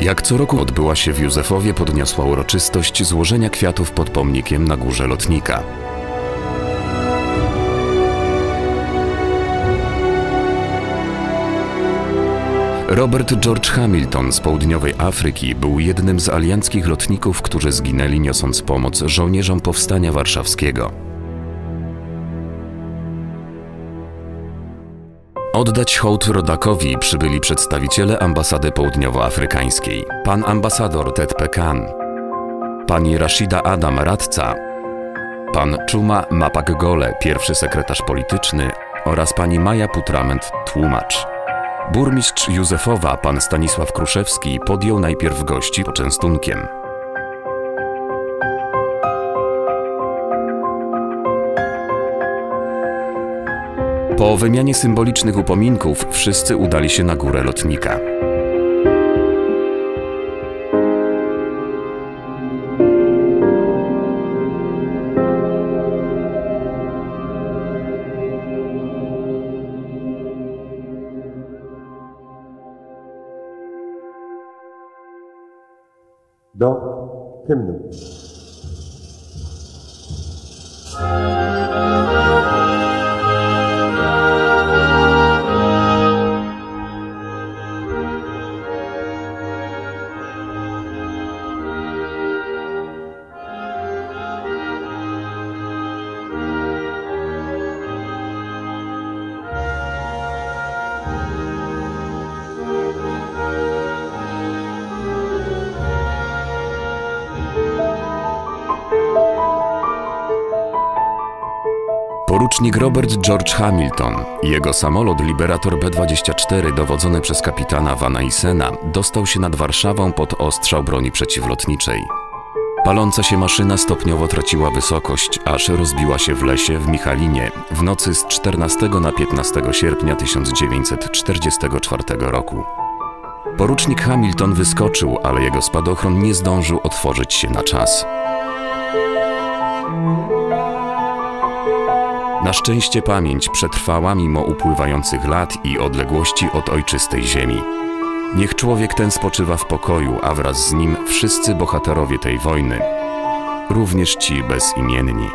Jak co roku odbyła się w Józefowie podniosła uroczystość złożenia kwiatów pod pomnikiem na górze lotnika. Robert George Hamilton z południowej Afryki był jednym z alianckich lotników, którzy zginęli niosąc pomoc żołnierzom powstania warszawskiego. Oddać hołd rodakowi przybyli przedstawiciele ambasady południowoafrykańskiej, pan ambasador Ted Pekan, pani Rashida Adam radca, pan Chuma Mapagole pierwszy sekretarz polityczny oraz pani Maja Putrament tłumacz. Burmistrz Józefowa, pan Stanisław Kruszewski, podjął najpierw gości poczęstunkiem. Po wymianie symbolicznych upominków wszyscy udali się na górę lotnika. do hymnu. Porucznik Robert George Hamilton i jego samolot Liberator B-24 dowodzony przez kapitana Vana Isena dostał się nad Warszawą pod ostrzał broni przeciwlotniczej. Paląca się maszyna stopniowo traciła wysokość, aż rozbiła się w lesie w Michalinie w nocy z 14 na 15 sierpnia 1944 roku. Porucznik Hamilton wyskoczył, ale jego spadochron nie zdążył otworzyć się na czas. Na szczęście pamięć przetrwała mimo upływających lat i odległości od ojczystej ziemi. Niech człowiek ten spoczywa w pokoju, a wraz z nim wszyscy bohaterowie tej wojny, również ci bezimienni.